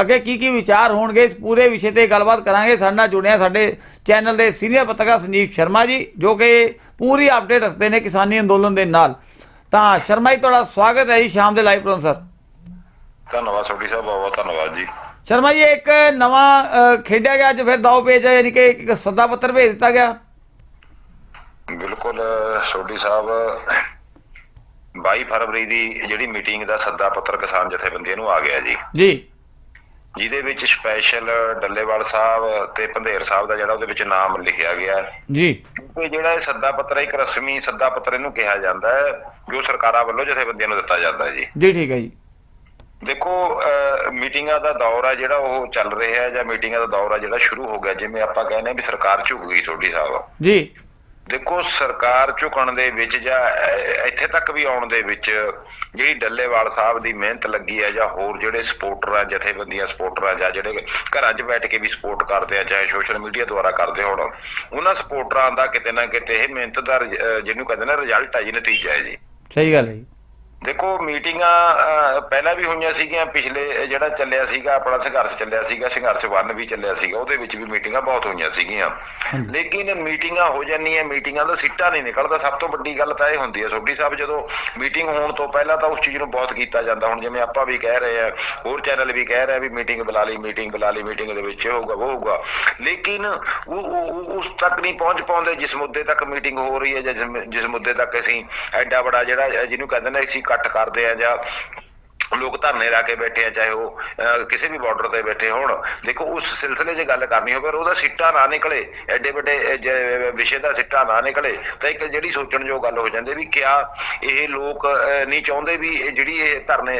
ਅੱਗੇ ਕੀ ਕੀ ਵਿਚਾਰ ਹੋਣਗੇ ਇਸ ਪੂਰੇ ਵਿਸ਼ੇ ਤੇ ਗੱਲਬਾਤ ਕਰਾਂਗੇ। ਸਾਡੇ ਨਾਲ ਜੁੜਿਆ ਸਾਡੇ ਚੈਨਲ ਦੇ ਸੀਨੀਅਰ ਪੱਤਰਕਾਰ ਸੰਜੀਵ ਸ਼ਰਮਾ ਜੀ ਜੋ ਕਿ ਪੂਰੀ ਅਪਡੇਟ ਰੱਖਦੇ ਨੇ ਕਿਸਾਨੀ ਅੰਦੋਲਨ ਦੇ ਨਾਲ। ਤਾਂ ਸ਼ਰਮਾ ਜੀ ਤੁਹਾਡਾ ਸਵਾਗਤ ਹੈ ਜੀ ਸ਼ਾਮ ਦੇ ਲਾਈਵ ਪ੍ਰੋਗਰਾਮ ਸਰ। ਧੰਨਵਾਦ ਸੋਢੀ ਸਾਹਿਬ ਬਹੁਤ ਬਹੁਤ ਧੰਨਵਾਦ ਜੀ। ਸ਼ਰਮਾ ਜੀ ਇੱਕ ਨਵਾਂ ਖੇਡਿਆ ਗਿਆ ਅੱਜ ਫਿਰ ਦਾਅ ਪੇਜ ਯਾਨੀ ਕਿ ਇੱਕ ਸੱਦਾ ਪੱਤਰ ਭੇਜ ਦਿੱਤਾ ਗਿਆ। ਬਿਲਕੁਲ ਸੋਢੀ ਸਾਹਿਬ 22 ਫਰਵਰੀ ਦੀ ਜਿਹੜੀ ਮੀਟਿੰਗ ਦਾ ਸੱਦਾ ਪੱਤਰ ਕਿਸਾਨ ਜਥੇਬੰਦੀਆਂ ਨੂੰ ਆ ਗਿਆ ਜੀ। ਜੀ। ਜਿਹਦੇ ਵਿੱਚ ਸਪੈਸ਼ਲ ਡੱਲੇਵਾਲ ਸਾਹਿਬ ਤੇ ਭੰਦੇਰ ਸਾਹਿਬ ਦਾ ਜਿਹੜਾ ਉਹਦੇ ਵਿੱਚ ਨਾਮ ਲਿਖਿਆ ਗਿਆ। ਜੀ। ਕਿਉਂਕਿ ਜਿਹੜਾ ਇਹ ਸੱਦਾ ਪੱਤਰ ਇੱਕ ਰਸਮੀ ਸੱਦਾ ਪੱਤਰ ਇਹਨੂੰ ਕਿਹਾ ਜਾਂਦਾ ਹੈ ਜੋ ਸਰਕਾਰਾਂ ਵੱਲੋਂ ਜਥੇਬੰਦੀਆਂ ਨੂੰ ਦਿੱਤਾ ਜਾਂਦਾ ਹੈ ਜੀ। ਜੀ ਠੀਕ ਹੈ ਜੀ। ਦੇਖੋ ਮੀਟਿੰਗਾਂ ਦਾ ਦੌਰ ਹੈ ਜਿਹੜਾ ਉਹ ਚੱਲ ਰਿਹਾ ਹੈ ਜਾਂ ਮੀਟਿੰਗਾਂ ਦਾ ਦੌਰ ਹੈ ਜਿਹੜਾ ਸ਼ੁਰੂ ਹੋ ਗਿਆ ਜਿਵੇਂ ਆਪਾਂ ਕਹਿੰਦੇ ਹਾਂ ਵੀ ਸਰਕਾਰ ਝੁਕ ਗਈ ਸੋਢੀ ਸਾਹਿਬ ਜੀ। ਦੇਖੋ, ਸਰਕਾਰ ਝੁਕਣ ਦੇ ਵਿੱਚ ਜਾਂ ਇੱਥੇ ਤੱਕ ਵੀ ਆਉਣ ਦੇ ਵਿੱਚ ਜਿਹੜੀ ਡੱਲੇਵਾਲ ਸਾਹਿਬ ਦੀ ਮਿਹਨਤ ਲੱਗੀ ਹੈ ਜਾਂ ਹੋਰ ਜਿਹੜੇ ਸਪੋਰਟਰ ਆ, ਜਥੇਬੰਦੀਆਂ ਸਪੋਰਟਰ ਆ ਜਾਂ ਜਿਹੜੇ ਘਰਾਂ 'ਚ ਬੈਠ ਕੇ ਵੀ ਸਪੋਰਟ ਕਰਦੇ ਆ, ਚਾਹੇ ਸੋਸ਼ਲ ਮੀਡੀਆ ਦੁਆਰਾ ਕਰਦੇ ਹੋਣ, ਉਹਨਾਂ ਸਪੋਰਟਰਾਂ ਦਾ ਕਿਤੇ ਨਾ ਕਿਤੇ ਇਹ ਮਿਹਨਤ ਦਾ ਜਿਹਨੂੰ ਕਹਿੰਦੇ ਨਾ ਰਿਜ਼ਲਟ ਹੈ ਜੀ, ਨਤੀਜਾ ਹੈ ਜੀ। ਸਹੀ ਗੱਲ ਹੈ ਜੀ। ਦੇਖੋ ਮੀਟਿੰਗਾਂ ਪਹਿਲਾਂ ਵੀ ਹੋਈਆਂ ਸੀਗੀਆਂ ਪਿਛਲੇ ਜਿਹੜਾ ਚੱਲਿਆ ਸੀਗਾ ਆਪਣਾ ਸੰਘਰਸ਼ ਚੱਲਿਆ ਸੀਗਾ ਸੰਘਰਸ਼ 1 ਵੀ ਚੱਲਿਆ ਸੀਗਾ ਉਹਦੇ ਵਿੱਚ ਵੀ ਮੀਟਿੰਗਾਂ ਬਹੁਤ ਹੋਈਆਂ ਸੀਗੀਆਂ। ਲੇਕਿਨ ਮੀਟਿੰਗਾਂ ਹੋ ਜਾਂਦੀਆਂ ਮੀਟਿੰਗਾਂ ਦਾ ਸਿੱਟਾ ਨਹੀਂ ਨਿਕਲਦਾ। ਸਭ ਤੋਂ ਵੱਡੀ ਗੱਲ ਤਾਂ ਇਹ ਹੁੰਦੀ ਹੈ ਸੋਢੀ ਸਾਹਿਬ ਜਦੋਂ ਮੀਟਿੰਗ ਹੋਣ ਤੋਂ ਪਹਿਲਾਂ ਤਾਂ ਉਸ ਚੀਜ਼ ਨੂੰ ਬਹੁਤ ਕੀਤਾ ਜਾਂਦਾ। ਹੁਣ ਜਿਵੇਂ ਆਪਾਂ ਵੀ ਕਹਿ ਰਹੇ ਆ ਹੋਰ ਚੈਨਲ ਵੀ ਕਹਿ ਰਹੇ ਆ ਵੀ ਮੀਟਿੰਗ ਬੁਲਾ ਲਈ ਮੀਟਿੰਗ ਬੁਲਾ ਲਈ ਮੀਟਿੰਗ ਦੇ ਵਿੱਚ ਹੋਊਗਾ ਉਹ ਹੋਊਗਾ। ਲੇਕਿਨ ਉਹ ਉਸ ਤੱਕ ਨਹੀਂ ਪਹੁੰਚ ਪਾਉਂਦੇ ਜਿਸ ਮੁੱਦੇ ਤੱਕ ਮੀਟਿੰਗ ਹੋ ਰਹੀ ਹੈ ਜਾਂ ਜਿਸ- ਮੁੱਦੇ ਤੱਕ ਅਸੀਂ ਐਡਾ ਬੜਾ ਜਿਹੜਾ ਜਿਹਨੂੰ ਕਹਿੰਦੇ ਨੇ ਅਸੀਂ ਇਕੱਠ ਕਰਦੇ ਆ ਜਾਂ ਲੋਕ ਧਰਨੇ ਲਾ ਕੇ ਬੈਠੇ ਆ ਚਾਹੇ ਉਹ ਕਿਸੇ ਵੀ ਬਾਰਡਰ ਤੇ ਬੈਠੇ ਹੋਣ। ਦੇਖੋ ਉਸ ਸਿਲਸਿਲੇ 'ਚ ਗੱਲ ਕਰਨੀ ਹੋਵੇ ਉਹਦਾ ਸਿੱਟਾ ਨਾ ਨਿਕਲੇ ਐਡੇ ਵੱਡੇ ਵਿਸ਼ੇ ਦਾ ਸਿੱਟਾ ਨਾ ਨਿਕਲੇ ਤਾਂ ਇੱਕ ਜਿਹੜੀ ਸੋਚਣ ਜੋ ਗੱਲ ਹੋ ਜਾਂਦੀ ਵੀ ਕਿਆ ਇਹ ਲੋਕ ਅਹ, ਨਹੀਂ ਚਾਹੁੰਦੇ ਵੀ ਇਹ ਜਿਹੜੀ ਇਹ ਧਰਨੇ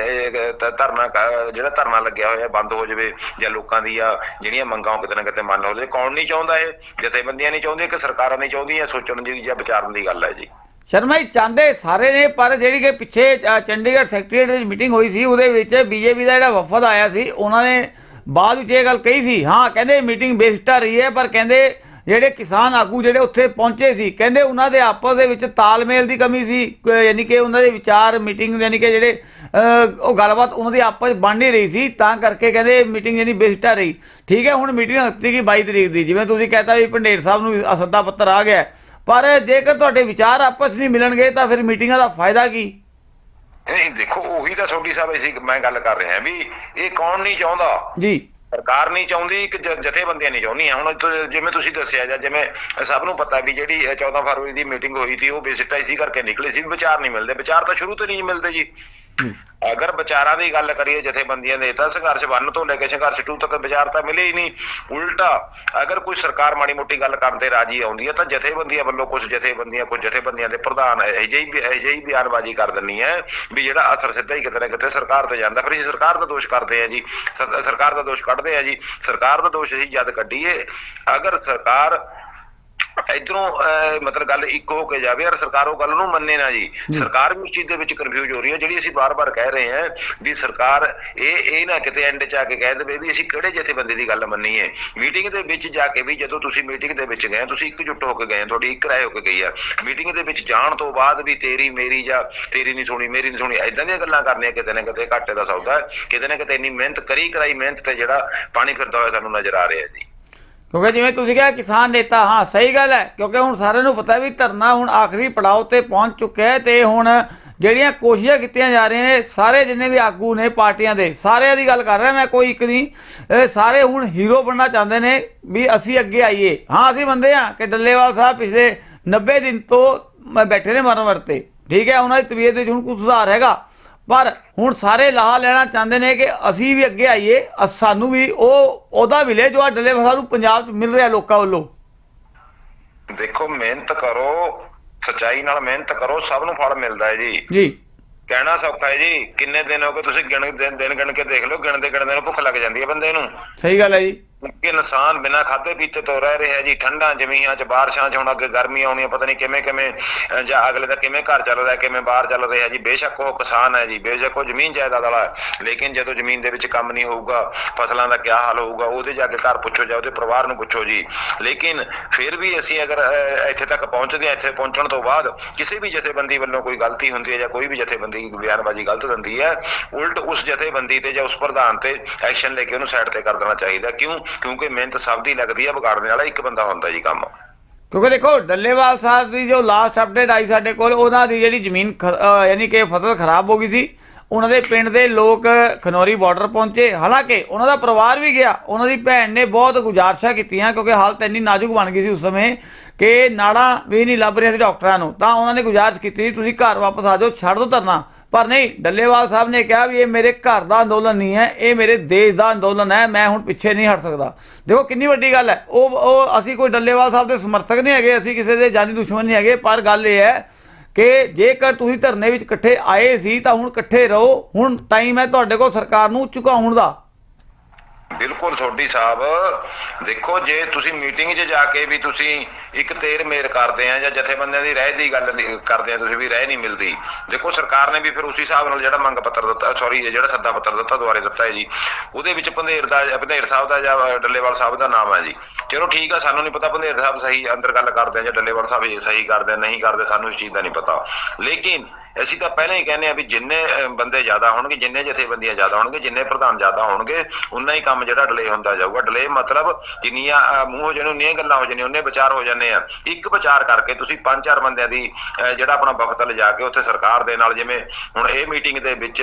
ਧਰਨਾ ਜਿਹੜਾ ਧਰਨਾ ਲੱਗਿਆ ਹੋਇਆ ਬੰਦ ਹੋ ਜਾਵੇ ਜਾਂ ਲੋਕਾਂ ਦੀਆਂ ਜਿਹੜੀਆਂ ਮੰਗਾਂ ਉਹ ਕਿਤੇ ਨਾ ਕਿਤੇ ਮੰਨ ਹੋ ਜਾਵੇ ਕੌਣ ਨਹੀਂ ਚਾਹੁੰਦਾ ਇਹ? ਜਥੇਬੰਦੀਆਂ ਨਹੀਂ ਚਾਹੁੰਦੀਆਂ ਕਿ ਸਰਕਾਰਾਂ ਨਹੀਂ ਚਾਹੁੰਦੀਆਂ ਸੋਚਣ ਦੀ ਜਾਂ ਵਿਚਾਰਨ ਦੀ ਗੱਲ ਹੈ ਜੀ। ਸ਼ਰਮਾ ਜੀ ਚਾਹੁੰਦੇ ਸਾਰੇ ਨੇ ਪਰ ਜਿਹੜੀ ਕਿ ਪਿੱਛੇ ਅ, ਚੰਡੀਗੜ੍ਹ ਸੈਕਟਰੀਏਟ ਦੀ ਮੀਟਿੰਗ ਹੋਈ ਸੀ ਉਹਦੇ ਵਿੱਚ ਬੀਜੇਪੀ ਦਾ ਜਿਹੜਾ ਵਫਦ ਆਇਆ ਸੀ ਉਹਨਾਂ ਨੇ ਬਾਅਦ ਵਿੱਚ ਇਹ ਗੱਲ ਕਹੀ ਸੀ ਹਾਂ ਕਹਿੰਦੇ ਮੀਟਿੰਗ ਬੇਸਿੱਟਾ ਰਹੀ ਹੈ ਪਰ ਕਹਿੰਦੇ ਜਿਹੜੇ ਕਿਸਾਨ ਆਗੂ ਜਿਹੜੇ ਉੱਥੇ ਪਹੁੰਚੇ ਸੀ ਕਹਿੰਦੇ ਉਹਨਾਂ ਦੇ ਆਪਸ ਦੇ ਵਿੱਚ ਤਾਲਮੇਲ ਦੀ ਕਮੀ ਸੀ ਕ- ਯਾਨੀ ਕਿ ਉਹਨਾਂ ਦੇ ਵਿਚਾਰ ਮੀਟਿੰਗ ਯਾਨੀ ਕਿ ਜਿਹੜੇ ਉਹ ਗੱਲਬਾਤ ਉਹਨਾਂ ਦੀ ਆਪਸ 'ਚ ਬਣ ਨਹੀਂ ਰਹੀ ਸੀ ਤਾਂ ਕਰਕੇ ਕਹਿੰਦੇ ਮੀਟਿੰਗ ਯਾਨੀ ਬੇਸਟਾ ਰਹੀ। ਠੀਕ ਹੈ ਹੁਣ ਮੀਟਿੰਗ ਹੱਤੀ ਕੀ 22 ਤਰੀਕ ਦੀ ਜਿਵੇਂ ਤੁਸੀਂ ਕਹਤਾ ਵੀ ਪੰਡੇਰ ਸਾਹਿਬ ਨੂੰ ਅ, ਸੱਦਾ ਪੱਤਰ ਆ ਗਿਆ ਪਰ ਜੇਕਰ ਤੁਹਾਡੇ ਵਿਚਾਰ ਆਪਸ ਨਹੀਂ ਮਿਲਣਗੇ ਤਾਂ ਫਿਰ ਮੀਟਿੰਗਾਂ ਦਾ ਫਾਇਦਾ ਕੀ? ਨਹੀਂ ਦੇਖੋ ਉਹੀ ਤਾਂ ਸੋਢੀ ਸਾਹਿਬ ਅਸੀਂ ਮੈਂ ਗੱਲ ਕਰ ਰਿਹਾ ਵੀ ਇਹ ਕੌਣ ਨਹੀਂ ਚਾਹੁੰਦਾ? ਜੀ। ਸਰਕਾਰ ਨਹੀਂ ਚਾਹੁੰਦੀ ਕਿ ਜਥੇਬੰਦੀਆਂ ਨਹੀਂ ਚਾਹੁੰਦੀਆਂ। ਹੁਣ ਜਿਵੇਂ ਤੁਸੀਂ ਦੱਸਿਆ ਜਾਂ ਜਿਵੇਂ ਸਭ ਨੂੰ ਪਤਾ ਵੀ ਜਿਹੜੀ ਇਹ 14 ਫਰਵਰੀ ਦੀ ਮੀਟਿੰਗ ਹੋਈ ਸੀ ਉਹ ਬੇਸਿਕਟਾ ਇਸੀ ਕਰਕੇ ਨਿਕਲੀ ਸੀ ਵਿਚਾਰ ਨਹੀਂ ਮਿਲਦੇ। ਵਿਚਾਰ ਤਾਂ ਸ਼ੁਰੂ ਤੋਂ ਨਹੀਂ ਮਿਲਦੇ ਜੀ। ਅਗਰ ਵਿਚਾਰਾਂ ਦੀ ਗੱਲ ਕਰੀਏ ਜਥੇਬੰਦੀਆਂ ਦੇ, ਤਾਂ ਸੰਘਰਸ਼ 1 ਤੋਂ ਲੈ ਕੇ ਸੰਘਰਸ਼ 2 ਤੱਕ ਵਿਚਾਰ ਤਾਂ ਮਿਲੇ ਹੀ ਨਹੀਂ। ਉਲਟਾ, ਅਗਰ ਕੋਈ ਸਰਕਾਰ ਮਾੜੀ ਮੋਟੀ ਗੱਲ ਕਰਨ ਤੇ ਰਾਜੀ ਆਉਂਦੀ ਹੈ, ਤਾਂ ਜਥੇਬੰਦੀਆਂ ਵੱਲੋਂ ਕੁਝ ਜਥੇਬੰਦੀਆਂ ਕੁਝ ਜਥੇਬੰਦੀਆਂ ਦੇ ਪ੍ਰਧਾਨ ਇਹ ਜਿਹੀ ਇਹ ਜਿਹੀ ਬਿਆਨਬਾਜ਼ੀ ਕਰ ਦਿੰਨੀ ਹੈ ਵੀ ਜਿਹੜਾ ਅਸਰ ਸਿੱਧਾ ਹੀ ਕਿਤੇ ਨਾ ਕਿਤੇ ਸਰਕਾਰ ਤੇ ਜਾਂਦਾ। ਫਿਰ ਅਸੀਂ ਸਰਕਾਰ ਦਾ ਦੋਸ਼ ਕਰਦੇ ਆ ਜੀ। ਸਰਕਾਰ ਦਾ ਦੋਸ਼ ਕੱਢਦੇ ਆ ਜੀ। ਸਰਕਾਰ ਦਾ ਦੋਸ਼ ਅਸੀਂ ਜਦ ਕੱਢੀਏ, ਅਗਰ ਸਰਕਾਰ ਇਧਰੋਂ ਮਤਲਬ ਗੱਲ ਇੱਕ ਹੋ ਕੇ ਜਾਵੇ ਔਰ ਸਰਕਾਰ ਉਹ ਗੱਲ ਨੂੰ ਮੰਨੇ ਨਾ ਜੀ। ਸਰਕਾਰ ਵੀ ਉਸ ਚੀਜ਼ ਦੇ ਵਿੱਚ ਕਨਫਿਊਜ਼ ਹੋ ਰਹੀ ਹੈ ਜਿਹੜੀ ਅਸੀਂ ਬਾਰ-ਬਾਰ ਕਹਿ ਰਹੇ ਹਾਂ ਵੀ ਸਰਕਾਰ ਇਹ ਇਹ ਨਾ ਕਿਤੇ ਐਂਡ 'ਚ ਆ ਕੇ ਕਹਿ ਦੇਵੇ ਵੀ ਅਸੀਂ ਕਿਹੜੇ ਜਥੇਬੰਦੀ ਦੀ ਗੱਲ ਮੰਨੀ ਹੈ। ਮੀਟਿੰਗ ਦੇ ਵਿੱਚ ਜਾ ਕੇ ਵੀ ਜਦੋਂ ਤੁਸੀਂ ਮੀਟਿੰਗ ਦੇ ਵਿੱਚ ਗਏ ਤੁਸੀਂ ਇਕਜੁੱਟ ਹੋ ਕੇ ਗਏ ਤੁਹਾਡੀ ਇੱਕ ਰਾਏ ਹੋ ਕੇ ਗਈ ਆ। ਮੀਟਿੰਗ ਦੇ ਵਿੱਚ ਜਾਣ ਤੋਂ ਬਾਅਦ ਵੀ ਤੇਰੀ ਮੇਰੀ ਜਾਂ ਤੇਰੀ ਨਹੀਂ ਸੁਣੀ ਮੇਰੀ ਨਹੀਂ ਸੁਣੀ ਐਦਾਂ ਦੀਆਂ ਗੱਲਾਂ ਕਰਨੀਆਂ ਕਿਤੇ ਨਾ ਕਿਤੇ ਘਾਟੇ ਦਾ ਸੌਦਾ ਕਿਤੇ ਨਾ ਕਿਤੇ ਇੰਨੀ ਮਿਹਨਤ ਕਰੀ ਕਰਾਈ ਮਿਹਨਤ ਤੇ ਜਿਹੜਾ ਪਾਣੀ ਫਿਰਦਾ ਹੋਇਆ ਸਾਨੂੰ ਨਜ਼ਰ ਆ ਰਿਹਾ ਜੀ। ਕਿਉਂਕਿ ਜਿਵੇਂ ਤੁਸੀਂ ਕਿਹਾ ਕਿਸਾਨ ਨੇਤਾ, ਹਾਂ, ਸਹੀ ਗੱਲ ਹੈ, ਕਿਉਂਕਿ ਹੁਣ ਸਾਰਿਆਂ ਨੂੰ ਪਤਾ ਵੀ ਧਰਨਾ ਹੁਣ ਆਖਰੀ ਪੜਾਅ ਤੇ ਪਹੁੰਚ ਚੁੱਕਿਆ ਹੈ ਤੇ ਹੁਣ ਜਿਹੜੀਆਂ ਕੋਸ਼ਿਸ਼ਾਂ ਕੀਤੀਆਂ ਜਾ ਰਹੀਆਂ ਨੇ, ਸਾਰੇ ਜਿੰਨੇ ਵੀ ਆਗੂ ਨੇ ਪਾਰਟੀਆਂ ਦੇ, ਸਾਰਿਆਂ ਦੀ ਗੱਲ ਕਰ ਰਿਹਾ ਮੈਂ ਕੋਈ ਇੱਕ ਨਹੀਂ ਸਾਰੇ ਹੁਣ ਹੀਰੋ ਬਣਨਾ ਚਾਹੁੰਦੇ ਨੇ ਵੀ ਅਸੀਂ ਅੱਗੇ ਆਈਏ। ਹਾਂ, ਅਸੀਂ ਮੰਨਦੇ ਹਾਂ ਕਿ ਡੱਲੇਵਾਲ ਸਾਹਿਬ ਪਿਛਲੇ 90 ਦਿਨ ਤੋਂ ਬੈਠੇ ਨੇ ਮਰਨ ਵਰਤੇ। ਠੀਕ ਹੈ, ਉਹਨਾਂ ਦੀ ਤਬੀਅਤ ਵਿੱਚ ਹੁਣ ਕੁਝ ਸੁਧਾਰ ਹੈਗਾ। ਪਰ ਹੁਣ ਸਾਰੇ ਲਾਹਾ ਲੈਣਾ ਚਾਹੁੰਦੇ ਨੇ ਕਿ ਅਸੀਂ ਵੀ ਅੱਗੇ ਆਈਏ ਸਾਨੂੰ ਵੀ ਉਹ ਉਹਦਾ ਮਿਲੇ ਜੋ ਆ ਸਾਹਿਬ ਨੂੰ ਪੰਜਾਬ 'ਚ ਮਿਲ ਰਿਹਾ ਲੋਕਾਂ ਵੱਲੋਂ। ਦੇਖੋ ਮਿਹਨਤ ਕਰੋ ਸਚਾਈ ਨਾਲ ਮਿਹਨਤ ਕਰੋ ਸਭ ਨੂੰ ਫਲ ਮਿਲਦਾ ਹੈ ਜੀ। ਜੀ। ਕਹਿਣਾ ਸੌਖਾ ਹੈ ਜੀ ਕਿੰਨੇ ਦਿਨ ਹੋ ਗਏ ਤੁਸੀਂ ਗਿਣ ਦਿਨ ਗਿਣ ਕੇ ਦੇਖ ਲਓ ਗਿਣਦੇ ਗਿਣਦੇ ਨੂੰ ਭੁੱਖ ਲੱਗ ਜਾਂਦੀ ਹੈ ਬੰਦੇ ਨੂੰ। ਸਹੀ ਗੱਲ ਹੈ ਜੀ। ਕਿ ਇਨਸਾਨ ਬਿਨਾਂ ਖਾਦੇ ਪੀਤੇ ਤੋਂ ਰਹਿ ਰਿਹਾ ਜੀ, ਠੰਡਾਂ ਜ਼ਮੀਨਾਂ 'ਚ, ਬਾਰਿਸ਼ਾਂ 'ਚ, ਹੁਣ ਅੱਗੇ ਗਰਮੀਆਂ ਆਉਣੀਆਂ, ਪਤਾ ਨਹੀਂ ਕਿਵੇਂ ਕਿਵੇਂ ਜਾਂ ਅਗਲੇ ਦਾ ਕਿਵੇਂ ਘਰ ਚੱਲ ਰਿਹਾ, ਕਿਵੇਂ ਬਾਹਰ ਚੱਲ ਰਿਹਾ ਜੀ। ਬੇਸ਼ੱਕ ਉਹ ਕਿਸਾਨ ਹੈ ਜੀ, ਬੇਸ਼ੱਕ ਉਹ ਜ਼ਮੀਨ ਜਾਇਦਾਦ ਵਾਲਾ ਲੇਕਿਨ ਜਦੋਂ ਜ਼ਮੀਨ ਦੇ ਵਿੱਚ ਕੰਮ ਨਹੀਂ ਹੋਊਗਾ, ਫਸਲਾਂ ਦਾ ਕੀ ਹਾਲ ਹੋਊਗਾ, ਉਹਦੇ ਜਾ ਕੇ ਘਰ ਪੁੱਛੋ ਜਾਂ ਉਹਦੇ ਪਰਿਵਾਰ ਨੂੰ ਪੁੱਛੋ ਜੀ। ਲੇਕਿਨ ਫਿਰ ਵੀ ਅਸੀਂ ਅਗਰ ਇੱਥੇ ਤੱਕ ਪਹੁੰਚਦੇ ਹਾਂ, ਇੱਥੇ ਪਹੁੰਚਣ ਤੋਂ ਬਾਅਦ ਕਿਸੇ ਵੀ ਜਥੇਬੰਦੀ ਵੱਲੋਂ ਕੋਈ ਗਲਤੀ ਹੁੰਦੀ ਹੈ ਜਾਂ ਕੋਈ ਵੀ ਜਥੇਬੰਦੀ ਬਿਆਨਬਾਜ਼ੀ ਗਲਤ ਦਿੰਦੀ ਹੈ, ਉਲਟ ਉਸ ਜਥੇਬੰਦੀ ਤੇ ਜਾਂ ਉਸ ਪ੍ਰਧਾਨ ਤੇ ਐਕਸ਼ਨ ਲੈ ਕੇ ਉਹਨੂੰ ਸਾਈਡ ਤੇ ਕਰ ਦੇਣਾ ਚਾਹੀਦਾ। ਕਿਉਂ? ਕਿਉਂਕਿ ਮਿਹਨਤ ਸਭ ਦੀ ਲੱਗਦੀ ਹੈ ਵਿਗਾੜਨ ਵਾਲਾ ਇੱਕ ਬੰਦਾ ਹੁੰਦਾ ਜੀ ਕੰਮ। ਕਿਉਂਕਿ ਦੇਖੋ, ਡੱਲੇਵਾਲ ਸਾਹਿਬ ਦੀ ਜੋ ਲਾਸਟ ਅਪਡੇਟ ਆਈ ਸਾਡੇ ਕੋਲ, ਉਹਨਾਂ ਦੀ ਜਿਹੜੀ ਜ਼ਮੀਨ ਯਾਨੀ ਕਿ ਫਸਲ ਖਰਾਬ ਹੋ ਗਈ ਸੀ, ਉਹਨਾਂ ਦੇ ਪਿੰਡ ਦੇ ਲੋਕ ਖਨੌਰੀ ਬਾਰਡਰ ਪਹੁੰਚੇ। ਹਾਲਾਂਕਿ ਉਹਨਾਂ ਦਾ ਪਰਿਵਾਰ ਵੀ ਗਿਆ, ਉਹਨਾਂ ਦੀ ਭੈਣ ਨੇ ਬਹੁਤ ਗੁਜ਼ਾਰਿਸ਼ਾਂ ਕੀਤੀਆਂ, ਕਿਉਂਕਿ ਹਾਲਤ ਇੰਨੀ ਨਾਜ਼ੁਕ ਬਣ ਗਈ ਸੀ ਉਸ ਸਮੇਂ ਕਿ ਨਾੜਾ ਵੀ ਨਹੀਂ ਲੱਭ ਰਿਹਾ ਸੀ ਡਾਕਟਰਾਂ ਨੂੰ। ਤਾਂ ਉਹਨਾਂ ਨੇ ਗੁਜ਼ਾਰਿਸ਼ ਕੀਤੀ, ਤੁਸੀਂ ਘਰ ਵਾਪਸ ਆ ਜਾਓ, ਛੱਡ ਦਿਓ ਧਰਨਾ। ਪਰ ਨਹੀਂ, ਡੱਲੇਵਾਲ ਸਾਹਿਬ ਨੇ ਕਿਹਾ ਵੀ ਇਹ ਮੇਰੇ ਘਰ ਦਾ ਅੰਦੋਲਨ ਨਹੀਂ ਹੈ, ਇਹ ਮੇਰੇ ਦੇਸ਼ ਦਾ ਅੰਦੋਲਨ ਹੈ, ਮੈਂ ਹੁਣ ਪਿੱਛੇ ਨਹੀਂ ਹਟ ਸਕਦਾ। ਦੇਖੋ, ਕਿੰਨੀ ਵੱਡੀ ਗੱਲ ਹੈ। ਉਹ ਉਹ ਅਸੀਂ ਕੋਈ ਡੱਲੇਵਾਲ ਸਾਹਿਬ ਦੇ ਸਮਰਥਕ ਨਹੀਂ ਹੈਗੇ, ਅਸੀਂ ਕਿਸੇ ਦੇ ਜਾਨੀ ਦੁਸ਼ਮਣ ਨਹੀਂ ਹੈਗੇ, ਪਰ ਗੱਲ ਇਹ ਹੈ ਕਿ ਜੇਕਰ ਤੁਸੀਂ ਧਰਨੇ ਵਿੱਚ ਇਕੱਠੇ ਆਏ ਸੀ ਤਾਂ ਹੁਣ ਇਕੱਠੇ ਰਹੋ, ਹੁਣ ਟਾਈਮ ਹੈ ਤੁਹਾਡੇ ਕੋਲ ਸਰਕਾਰ ਨੂੰ ਚੁਕਾਉਣ ਦਾ। ਬਿਲਕੁਲ ਤੁਹਾਡੀ ਸਾਹਿਬ ਦੇਖੋ, ਜੇ ਤੁਸੀਂ ਮੀਟਿੰਗ 'ਚ ਜਾ ਕੇ ਵੀ ਤੁਸੀਂ ਇੱਕ ਤੇਰ ਮੇਰ ਕਰਦੇ ਆ ਜਾਂ ਜਥੇਬੰਦੀਆਂ ਦੀ ਰਹਿ ਦੀ ਗੱਲ ਨਹੀਂ- ਕਰਦੇ ਆ, ਤੁਸੀਂ ਵੀ ਰਹਿ ਨਹੀਂ ਮਿਲਦੀ। ਦੇਖੋ, ਸਰਕਾਰ ਨੇ ਵੀ ਫਿਰ ਉਸੇ ਹਿਸਾਬ ਨਾਲ ਜਿਹੜਾ ਮੰਗ ਪੱਤਰ ਦਿੱਤਾ ਸੌਰੀ ਜਿਹੜਾ ਸੱਦਾ ਪੱਤਰ ਦਿੱਤਾ ਦੁਆਰੇ ਦਿੱਤਾ ਹੈ ਜੀ। ਉਹਦੇ ਵਿੱਚ ਭੰਦੇਰ ਦਾ, ਭੰਦੇਰ ਸਾਹਿਬ ਦਾ ਜਾਂ ਡੱਲੇਵਾਲ ਸਾਹਿਬ ਦਾ ਨਾਮ ਹੈ ਜੀ। ਚਲੋ ਠੀਕ ਆ, ਸਾਨੂੰ ਨਹੀਂ ਪਤਾ ਭੰਦੇਰ ਸਾਹਿਬ ਸਹੀ ਅੰਦਰ ਗੱਲ ਕਰਦੇ ਆ ਜਾਂ ਡੱਲੇਵਾਲ ਸਾਹਿਬ ਇਹ ਸਹੀ ਕਰਦੇ ਆ, ਨਹੀਂ ਕਰਦੇ, ਸਾਨੂੰ ਇਸ ਚੀਜ਼ ਦਾ ਨਹੀਂ ਪਤਾ। ਲੇਕਿਨ ਅਸੀਂ ਤਾਂ ਪਹਿਲਾਂ ਹੀ ਕਹਿੰਦੇ ਆ ਵੀ ਜਿੰਨੇ ਬੰਦੇ ਜ਼ਿਆਦਾ ਹੋਣਗੇ, ਜਿੰਨੇ ਜਥੇਬੰਦੀਆਂ ਜ਼ਿਆਦਾ ਹੋਣਗੇ, ਜਿੰਨੇ ਪ੍ਰਧਾਨ ਜ਼ਿਆਦਾ ਹੋਣਗੇ, ਉਨਾ ਹੀ ਕੰਮ ਕੰਮ ਜਿਹੜਾ ਡਿਲੇ ਹੁੰਦਾ ਜਾਊਗਾ। ਡਿਲੇ ਮਤਲਬ ਜਿੰਨੀਆਂ ਮੂੰਹ ਹੋ ਜਾਣੇ ਉਨੀਆਂ ਗੱਲਾਂ ਹੋ ਜਾਣੀਆਂ ਉਹਨੇ ਵਿਚਾਰ ਹੋ ਜਾਂਦੇ ਆ। ਇੱਕ ਵਿਚਾਰ ਕਰਕੇ ਤੁਸੀਂ ਪੰਜ ਚਾਰ ਬੰਦਿਆਂ ਦੀ ਜਿਹੜਾ ਆਪਣਾ ਵਕਤ ਲਿਜਾ ਕੇ ਉੱਥੇ ਸਰਕਾਰ ਦੇ ਨਾਲ ਜਿਵੇਂ ਹੁਣ ਇਹ ਮੀਟਿੰਗ ਦੇ ਵਿੱਚ